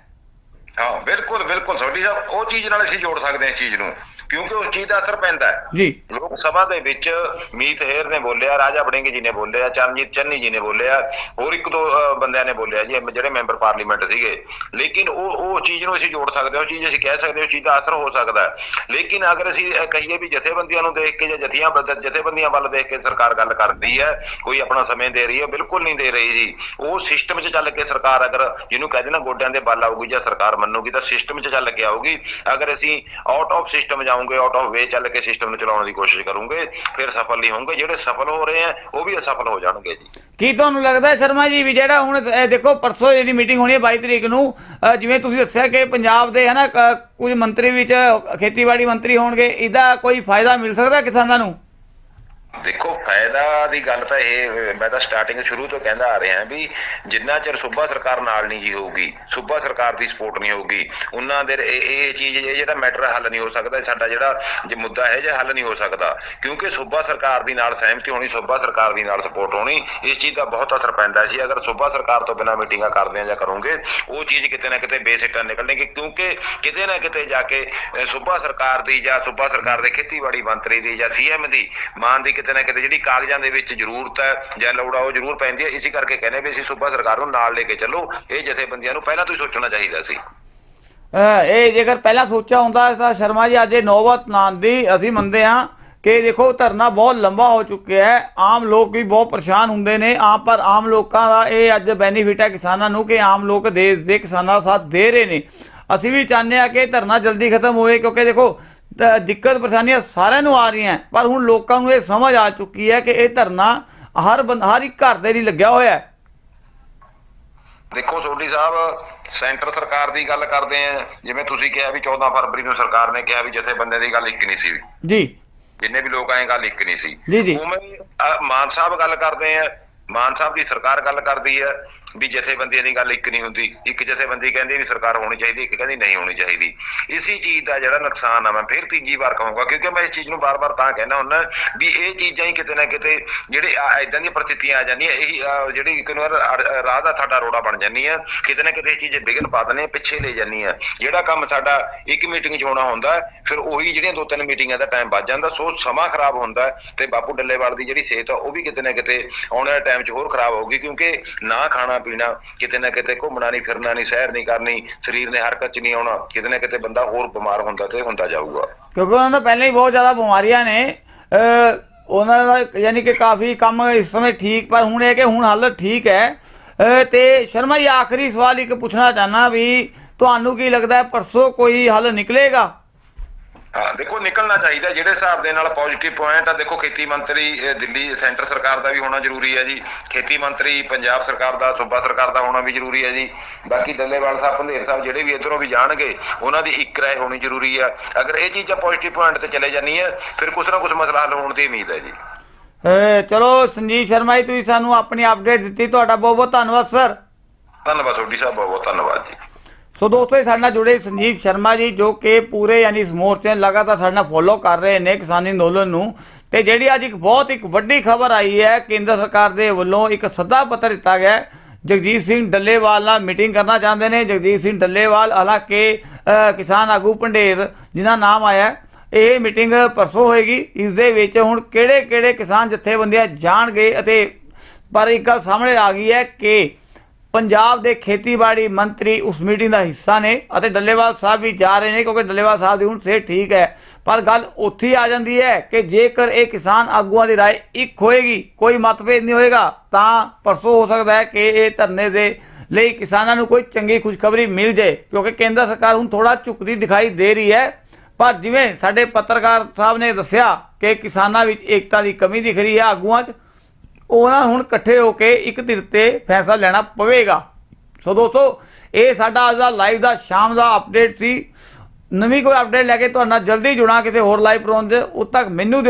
ਹਾਂ, ਬਿਲਕੁਲ ਬਿਲਕੁਲ। ਸੋਢੀ ਸਾਹਿਬ, ਉਹ ਚੀਜ਼ ਨਾਲ ਅਸੀਂ ਜੋੜ ਸਕਦੇ ਹਾਂ ਇਸ ਚੀਜ਼ ਨੂੰ। ਕਿਉਂਕਿ ਉਸ ਚੀਜ਼ ਦਾ ਅਸਰ ਪੈਂਦਾ ਹੈ। ਜੀ। ਲੋਕ ਸਭਾ ਦੇ ਵਿੱਚ ਮੀਤ ਹੇਰ ਨੇ ਬੋਲਿਆ ਰਾਜਾ ਵੜਿੰਗ ਜੀ ਨੇ ਬੋਲਿਆ ਚਰਨਜੀਤ ਚੰਨੀ ਜੀ ਨੇ ਬੋਲਿਆ ਹੋਰ ਇੱਕ ਦੋ ਬੰਦਿਆਂ ਨੇ ਬੋਲਿਆ ਜੀ ਜਿਹੜੇ ਮੈਂਬਰ ਪਾਰਲੀਮੈਂਟ ਸੀਗੇ। ਲੇਕਿਨ ਉਹ ਉਹ ਚੀਜ਼ ਨੂੰ ਅਸੀਂ ਜੋੜ ਸਕਦੇ ਹਾਂ ਉਹ ਚੀਜ਼ ਅਸੀਂ ਕਹਿ ਸਕਦੇ ਹਾਂ ਉਹ ਚੀਜ਼ ਦਾ ਅਸਰ ਹੋ ਸਕਦਾ ਹੈ। ਲੇਕਿਨ ਅਗਰ ਅਸੀਂ ਕਹੀਏ ਵੀ ਜਥੇਬੰਦੀਆਂ ਨੂੰ ਦੇਖ ਕੇ ਜਾਂ ਜਥੀਆਂ ਬਦ- ਜਥੇਬੰਦੀਆਂ ਵੱਲ ਦੇਖ ਕੇ ਸਰਕਾਰ ਗੱਲ ਕਰਦੀ ਹੈ ਕੋਈ ਆਪਣਾ ਸਮੇਂ ਦੇ ਰਹੀ ਹੈ ਬਿਲਕੁਲ ਨਹੀਂ ਦੇ ਰਹੀ ਜੀ। ਉਹ ਸਿਸਟਮ 'ਚ ਚੱਲ ਕੇ ਸਰਕਾਰ ਅਗਰ ਜਿਹਨੂੰ ਕਹਿੰਦੇ ਨਾ ਗੋਡਿਆਂ ਦੇ ਬਲ ਆਊਗੀ ਜਾਂ ਸਰਕਾਰ ਮੰਨੂਗੀ ਤਾਂ ਸਿਸਟਮ 'ਚ ਚੱਲ ਕੇ ਆਊਗੀ। ਅਗਰ ਅਸੀਂ ਆਊਟ ਆਫ ਸਿਸਟਮ ਜਾਵਾਂਗੇ ਆਊਟ ਆਫ ਵੇ ਚੱਲ ਕੇ ਸਿਸਟਮ ਨੂੰ ਚਲਾਉਣ ਦੀ ਕੋਸ਼ਿਸ਼ ਕਰੂੰਗੇ, ਫਿਰ ਸਫਲ ਨਹੀਂ ਹੋਵਾਂਗੇ ਜਿਹੜੇ ਸਫਲ ਹੋ ਰਹੇ ਆ, ਉਹ ਵੀ ਅਸਫਲ ਹੋ ਜਾਣਗੇ ਜੀ। ਕੀ ਤੁਹਾਨੂੰ ਲੱਗਦਾ ਸ਼ਰਮਾ ਜੀ ਵੀ ਜਿਹੜਾ ਹੁਣ ਦੇਖੋ, ਪਰਸੋਂ ਜਿਹੜੀ ਮੀਟਿੰਗ ਹੋਣੀ ਹੈ 22 ਤਰੀਕ ਨੂੰ ਜਿਵੇਂ ਤੁਸੀਂ ਦੱਸਿਆ ਕਿ ਪੰਜਾਬ ਦੇ ਹਨਾ ਕੁਝ ਮੰਤਰੀ ਵਿੱਚ, ਖੇਤੀਬਾੜੀ ਮੰਤਰੀ ਹੋਣਗੇ, ਇਹਦਾ ਕੋਈ ਫਾਇਦਾ ਮਿਲ ਸਕਦਾ ਕਿਸਾਨਾਂ ਨੂੰ? ਦੇਖੋ, ਫਾਇਦਾ ਦੀ ਗੱਲ ਤਾਂ ਇਹ, ਮੈਂ ਤਾਂ ਸਟਾਰਟਿੰਗ ਸ਼ੁਰੂ ਤੋਂ ਕਹਿੰਦਾ ਆ ਰਿਹਾ ਵੀ ਜਿੰਨਾ ਚਿਰ ਸੂਬਾ ਸਰਕਾਰ ਨਾਲ ਨਹੀਂ ਜੀ ਹੋਊਗੀ, ਸੂਬਾ ਸਰਕਾਰ ਦੀ ਸਪੋਰਟ ਨਹੀਂ ਹੋਊਗੀ ਉਹਨਾਂ ਦੇ ਇਹ ਚੀਜ਼, ਇਹ ਜਿਹੜਾ ਮੈਟਰ ਹੱਲ ਨਹੀਂ ਹੋ ਸਕਦਾ, ਸਾਡਾ ਜਿਹੜਾ ਜੇ ਮੁੱਦਾ ਹੈ ਜੇ ਹੱਲ ਨਹੀਂ ਹੋ ਸਕਦਾ, ਕਿਉਂਕਿ ਸੂਬਾ ਸਰਕਾਰ ਦੀ ਨਾਲ ਸਹਿਮਤੀ ਹੋਣੀ, ਸੂਬਾ ਸਰਕਾਰ ਦੀ ਨਾਲ ਸਪੋਰਟ ਹੋਣੀ, ਇਸ ਚੀਜ਼ ਦਾ ਬਹੁਤ ਅਸਰ ਪੈਂਦਾ ਸੀ। ਅਗਰ ਸੂਬਾ ਸਰਕਾਰ ਤੋਂ ਬਿਨਾਂ ਮੀਟਿੰਗਾਂ ਕਰਦੇ ਆ ਜਾਂ ਕਰੋਗੇ, ਉਹ ਚੀਜ਼ ਕਿਤੇ ਨਾ ਕਿਤੇ ਬੇਸਿੱਟਾ ਨਿਕਲਣਗੇ, ਕਿਉਂਕਿ ਕਿਤੇ ਨਾ ਕਿਤੇ ਜਾ ਕੇ ਸੂਬਾ ਸਰਕਾਰ ਦੀ ਜਾਂ ਸੂਬਾ ਸਰਕਾਰ ਦੇ ਖੇਤੀਬਾੜੀ ਮੰਤਰੀ ਦੀ ਜਾਂ ਸੀਐਮ ਦੀ ਮਾਨ ਦੀ ਕਿਤੇ ਨਾ ਕਿਤੇ ਜਿਹੜੀ ਕਾਗਜ਼ਾਂ ਦੇ ਵਿੱਚ ਜ਼ਰੂਰਤ ਹੈ ਜਾਂ ਲੋੜ ਆ, ਉਹ ਜ਼ਰੂਰ ਪੈਂਦੀ ਹੈ। ਇਸੇ ਕਰਕੇ ਕਹਿੰਦੇ ਵੀ ਅਸੀਂ ਸੂਬਾ ਸਰਕਾਰ ਨੂੰ ਨਾਲ ਲੈ ਕੇ ਚੱਲੋ। ਇਹ ਜਥੇਬੰਦੀਆਂ ਨੂੰ ਪਹਿਲਾਂ ਤੋਂ ਹੀ ਸੋਚਣਾ ਚਾਹੀਦਾ ਸੀ। ਇਹ ਜੇਕਰ ਪਹਿਲਾਂ ਸੋਚਿਆ ਹੁੰਦਾ ਤਾਂ ਸ਼ਰਮਾ ਜੀ, ਅੱਜ ਇਹ ਨੌਬਤ ਨਾਂ ਦੀ ਅਸੀਂ ਮੰਨਦੇ ਹਾਂ ਕਿ ਦੇਖੋ, ਧਰਨਾ ਬਹੁਤ ਲੰਬਾ ਹੋ ਚੁੱਕਿਆ ਹੈ। ਆਮ ਲੋਕ ਵੀ ਬਹੁਤ ਪਰੇਸ਼ਾਨ ਹੁੰਦੇ ਨੇ। ਆਮ ਪਰ ਆਮ ਲੋਕਾਂ ਦਾ ਇਹ ਅੱਜ ਬੈਨੀਫਿਟ ਹੈ ਕਿਸਾਨਾਂ ਨੂੰ ਕਿ ਆਮ ਲੋਕ ਦੇਸ਼ ਦੇ ਕਿਸਾਨਾਂ ਦਾ ਸਾਥ ਦੇ ਰਹੇ ਨੇ। ਅਸੀਂ ਵੀ ਚਾਹੁੰਦੇ ਆ ਕਿ ਧਰਨਾ ਜਲਦੀ ਖਤਮ ਹੋਏ, ਕਿਉਂਕਿ ਦੇਖੋ ਦਿੱਕਤ ਪਰੇਸ਼ਾਨੀਆਂ ਸਾਰਿਆਂ ਨੂੰ ਆ ਰਹੀਆਂ। ਪਰ ਹੁਣ ਲੋਕਾਂ ਨੂੰ ਇਹ ਸਮਝ ਆ ਚੁੱਕੀ ਹੈ ਕਿ ਇਹ ਧਰਨਾ ਹਰ ਹਰ ਇੱਕ ਘਰ ਦੇ ਲਈ ਲੱਗਿਆ ਹੋਇਆ ਹੈ। ਦੇਖੋ ਸੋਢੀ ਸਾਹਿਬ ਸੈਂਟਰ ਸਰਕਾਰ ਦੀ ਗੱਲ ਕਰਦੇ ਆ। ਜਿਵੇਂ ਤੁਸੀਂ ਕਿਹਾ ਵੀ 14 ਫਰਵਰੀ ਨੂੰ ਸਰਕਾਰ ਨੇ ਕਿਹਾ ਵੀ ਜਥੇਬੰਦੀਆਂ ਦੀ ਗੱਲ ਇੱਕ ਨਹੀਂ ਸੀ। ਜੀ। ਜਿੰਨੇ ਵੀ ਲੋਕ ਆਏ ਗੱਲ ਇੱਕ ਨਹੀਂ ਸੀ। ਜੀ, ਜੀ। ਉਵੇਂ ਮਾਨ ਸਾਹਿਬ ਗੱਲ ਕਰਦੇ ਆ ਮਾਨ ਸਾਹਿਬ ਦੀ ਸਰਕਾਰ ਗੱਲ ਕਰਦੀ ਹੈ ਵੀ ਜਥੇਬੰਦੀਆਂ ਦੀ ਗੱਲ ਇੱਕ ਨਹੀਂ ਹੁੰਦੀ। ਇੱਕ ਜਥੇਬੰਦੀ ਕਹਿੰਦੀ ਵੀ ਸਰਕਾਰ ਹੋਣੀ ਚਾਹੀਦੀ, ਇੱਕ ਕਹਿੰਦੀ ਨਹੀਂ ਹੋਣੀ ਚਾਹੀਦੀ। ਇਸੀ ਚੀਜ਼ ਦਾ ਜਿਹੜਾ ਨੁਕਸਾਨ ਆ, ਮੈਂ ਫਿਰ ਤੀਜੀ ਵਾਰ ਕਹੂੰਗਾ, ਕਿਉਂਕਿ ਮੈਂ ਇਸ ਚੀਜ਼ ਨੂੰ ਬਾਰ-ਬਾਰ ਤਾਂ ਕਹਿਣਾ ਹੁੰਦਾ ਵੀ ਇਹ ਚੀਜ਼ਾਂ ਹੀ ਕਿਤੇ ਨਾ ਕਿਤੇ ਜਿਹੜੇ ਇਦਾਂ ਦੀਆਂ ਪ੍ਰਸਥਿਤੀਆਂ ਆ ਜਾਂਦੀਆਂ, ਇਹੀ ਜਿਹੜੀ ਇੱਕ ਰਾਹ ਦਾ ਸਾਡਾ ਰੋੜਾ ਬਣ ਜਾਂਦੀ ਆ, ਕਿਤੇ ਨਾ ਕਿਤੇ ਇਹ ਚੀਜ਼ ਵਿਘਨ ਪਾ ਦਿੰਦੇ ਆ ਪਿੱਛੇ ਲੈ ਜਾਂਦੀ ਆ ਜਿਹੜਾ ਕੰਮ ਸਾਡਾ ਇੱਕ ਮੀਟਿੰਗ 'ਚ ਹੋਣਾ ਹੁੰਦਾ, ਫਿਰ ਉਹੀ ਜਿਹੜੀਆਂ ਦੋ ਤਿੰਨ ਮੀਟਿੰਗਾਂ ਦਾ ਟਾਈਮ ਵੱਜ ਜਾਂਦਾ, ਸੋ ਸਮਾਂ ਖਰਾਬ ਹੁੰਦਾ ਤੇ ਬਾਪੂ ਡੱਲੇਵਾਲ ਦੀ ਜਿਹੜੀ ਸਿਹਤ ਆ, ਉਹ ਵੀ ਕਿਤੇ ਨਾ ਕਿਤੇ ਆਉਣ ਵਾਲੇ ਟਾਈਮ 'ਚ ਹੋਰ ਖਰਾਬ ਹੋਊਗੀ ਕਿਉਂਕਿ ਨਾ ਖਾਣਾ ਪੀਣਾ ਕਿਤੇ ਨਾ ਕਿਤੇ ਘੁੰਮਣਾ ਨਹੀਂ ਫਿਰਨਾ ਨਹੀਂ ਸੈਰ ਨਹੀਂ ਕਰਨੀ ਸਰੀਰ ਨੇ ਹਰਕਤ 'ਚ ਨਹੀਂ ਆਉਣਾ ਕਿਤੇ ਨਾ ਕਿਤੇ ਬੰਦਾ ਹੋਰ ਬਿਮਾਰ ਹੁੰਦਾ ਤੇ ਹੁੰਦਾ ਜਾਊਗਾ। ਕਿਉਂਕਿ ਉਹਨਾਂ ਨੂੰ ਪਹਿਲਾਂ ਹੀ ਬਹੁਤ ਜ਼ਿਆਦਾ ਬਿਮਾਰੀਆਂ ਨੇ ਅ, ਉਹਨਾਂ ਦਾ ਯਾਨੀ ਕਿ ਕਾਫੀ ਕੰਮ ਇਸ ਸਮੇਂ ਠੀਕ ਪਰ ਹੁਣ ਇਹ ਕਿ ਹੁਣ ਹਾਲਤ ਠੀਕ ਹੈ। ਤੇ ਸ਼ਰਮਾ ਜੀ ਆਖਰੀ ਸਵਾਲ ਇੱਕ ਪੁੱਛਣਾ ਚਾਹਨਾ ਵੀ ਤੁਹਾਨੂੰ ਕੀ ਲੱਗਦਾ ਹੈ ਪਰਸੋਂ ਕੋਈ ਹੱਲ ਨਿਕਲੇਗਾ? ਹਾਂ ਦੇਖੋ ਨਿਕਲਣਾ ਚਾਹੀਦਾ ਜਿਹੜੇ ਹਿਸਾਬ ਦੇ ਨਾਲ ਪੋਜ਼ਿਟਿਵ ਪੁਆਇੰਟ ਆ ਦੇਖੋ ਖੇਤੀ ਮੰਤਰੀ ਦਿੱਲੀ ਸੈਂਟਰ ਸਰਕਾਰ ਦਾ ਵੀ ਹੋਣਾ ਜ਼ਰੂਰੀ ਹੈ ਜੀ। ਖੇਤੀ ਮੰਤਰੀ ਪੰਜਾਬ ਸਰਕਾਰ ਦਾ ਸੂਬਾ ਸਰਕਾਰ ਦਾ ਹੋਣਾ ਵੀ ਜ਼ਰੂਰੀ ਹੈ ਜੀ। ਬਾਕੀ ਡੱਲੇਵਾਲ ਸਾਹਿਬ ਭੰਦੇਰ ਸਾਹਿਬ ਜਿਹੜੇ ਵੀ ਇਧਰੋਂ ਵੀ ਜਾਣਗੇ ਉਹਨਾਂ ਦੀ ਇੱਕ ਰਾਏ ਹੋਣੀ ਜ਼ਰੂਰੀ ਆ। ਅਗਰ ਇਹ ਚੀਜ਼ਾਂ ਪੋਜ਼ਿਟਿਵ ਪੁਆਇੰਟ ਤੇ ਚਲੇ ਜਾਂਦੀਆਂ ਫਿਰ ਕੁਛ ਨਾ ਕੁਛ ਮਸਲਾ ਹੱਲ ਹੋਣ ਦੀ ਉਮੀਦ ਹੈ ਜੀ। ਚਲੋ ਸੰਜੀਵ ਸ਼ਰਮਾ ਜੀ ਤੁਸੀਂ ਸਾਨੂੰ ਆਪਣੀ ਅਪਡੇਟ ਦਿੱਤੀ ਤੁਹਾਡਾ ਬਹੁਤ ਬਹੁਤ ਧੰਨਵਾਦ ਸਰ। ਧੰਨਵਾਦ ਸੋਢੀ ਸਾਹਿਬ ਬਹੁਤ ਬਹੁਤ ਧੰਨਵਾਦ ਜੀ। ਸੋ ਦੋਸਤੋ, ਇਹ ਸਾਡੇ ਨਾਲ ਜੁੜੇ ਸੰਜੀਵ ਸ਼ਰਮਾ ਜੀ, ਜੋ ਕਿ ਪੂਰੇ ਯਾਨੀ ਇਸ ਮੋਰਚੇ ਲਗਾਤਾਰ ਸਾਡੇ ਨਾਲ ਫੋਲੋ ਕਰ ਰਹੇ ਨੇ ਕਿਸਾਨੀ ਅੰਦੋਲਨ ਨੂੰ। ਤੇ ਜਿਹੜੀ ਅੱਜ ਇੱਕ ਬਹੁਤ ਇੱਕ ਵੱਡੀ ਖਬਰ ਆਈ ਹੈ, ਕੇਂਦਰ ਸਰਕਾਰ ਦੇ ਵੱਲੋਂ ਇੱਕ ਸੱਦਾ ਪੱਤਰ ਦਿੱਤਾ ਗਿਆ ਹੈ। ਜਗਜੀਤ ਸਿੰਘ ਡੱਲੇਵਾਲ ਨਾਲ ਮੀਟਿੰਗ ਕਰਨਾ ਚਾਹੁੰਦੇ ਨੇ। ਜਗਜੀਤ ਸਿੰਘ ਡੱਲੇਵਾਲ, ਹਾਲਾਂਕਿ ਕਿਸਾਨ ਆਗੂ ਪੰਡੇਰ ਜਿਨ੍ਹਾਂ ਨਾਮ ਆਇਆ ਇਹ ਮੀਟਿੰਗ ਪਰਸੋਂ ਹੋਏਗੀ। ਇਸ ਦੇ ਵਿੱਚ ਹੁਣ ਕਿਹੜੇ ਕਿਹੜੇ ਕਿਸਾਨ ਜਥੇਬੰਦੀਆਂ ਜਾਣਗੇ ਅਤੇ ਪਰ ਇੱਕ ਗੱਲ ਸਾਹਮਣੇ ਆ ਗਈ ਹੈ ਕਿ ਪੰਜਾਬ ਦੇ ਖੇਤੀਬਾੜੀ ਮੰਤਰੀ ਉਸ ਮੀਟਿੰਗ ਦਾ ਹਿੱਸਾ ਨੇ ਅਤੇ ਡੱਲੇਵਾਲ ਸਾਹਿਬ ਵੀ ਜਾ ਰਹੇ ਨੇ ਕਿਉਂਕਿ ਡੱਲੇਵਾਲ ਸਾਹਿਬ ਦੀ ਹੁਣ ਸਿਹਤ ਠੀਕ ਹੈ ਪਰ ਗੱਲ ਉੱਥੇ ਹੀ ਆ ਜਾਂਦੀ ਹੈ ਕਿ ਜੇਕਰ ਇਹ ਕਿਸਾਨ ਆਗੂਆਂ ਦੀ رائے ਇੱਕ ਹੋਏਗੀ ਕੋਈ ਮਤਭੇਦ ਨਹੀਂ ਹੋਏਗਾ ਤਾਂ ਪਰਸੋਂ ਹੋ ਸਕਦਾ ਹੈ ਕਿ ਇਹ ਧਰਨੇ ਦੇ ਲਈ ਕਿਸਾਨਾਂ ਨੂੰ ਕੋਈ ਚੰਗੀ ਖੁਸ਼ਖਬਰੀ ਮਿਲ ਜਾਏ ਕਿਉਂਕਿ ਕੇਂਦਰ ਸਰਕਾਰ ਹੁਣ ਥੋੜਾ ਝੁਕਦੀ ਦਿਖਾਈ ਦੇ ਰਹੀ ਹੈ ਪਰ ਜਿਵੇਂ ਸਾਡੇ ਪੱਤਰਕਾਰ ਸਾਹਿਬ ਨੇ ਦੱਸਿਆ ਕਿ ਕਿਸਾਨਾਂ ਵਿੱਚ ਏਕਤਾ ਦੀ ਕਮੀ ਦਿਖ ਰਹੀ ਹੈ ਆਗੂਆਂ 'ਚ ਉਹਨਾਂ ਹੁਣ ਇਕੱਠੇ ਹੋ ਕੇ ਇੱਕ ਧਿਰ ਤੇ ਫੈਸਲਾ ਲੈਣਾ ਪਵੇਗਾ। ਸੋ ਦੋਸਤੋ, ਇਹ ਸਾਡਾ ਅੱਜ ਦਾ ਲਾਈਵ ਦਾ ਸ਼ਾਮ ਦਾ ਅਪਡੇਟ ਸੀ। ਨਵੀਂ ਕੋਈ ਅਪਡੇਟ ਲੈ ਕੇ ਤੁਹਾਡਾ ਜਲਦੀ ਜੁੜਾਂ, ਕਿਸੇ ਹੋਰ ਲਾਈਵ ਪ੍ਰੋਗਰਾਮ 'ਚ ਉਦ ਤੱਕ ਮੈਨੂੰ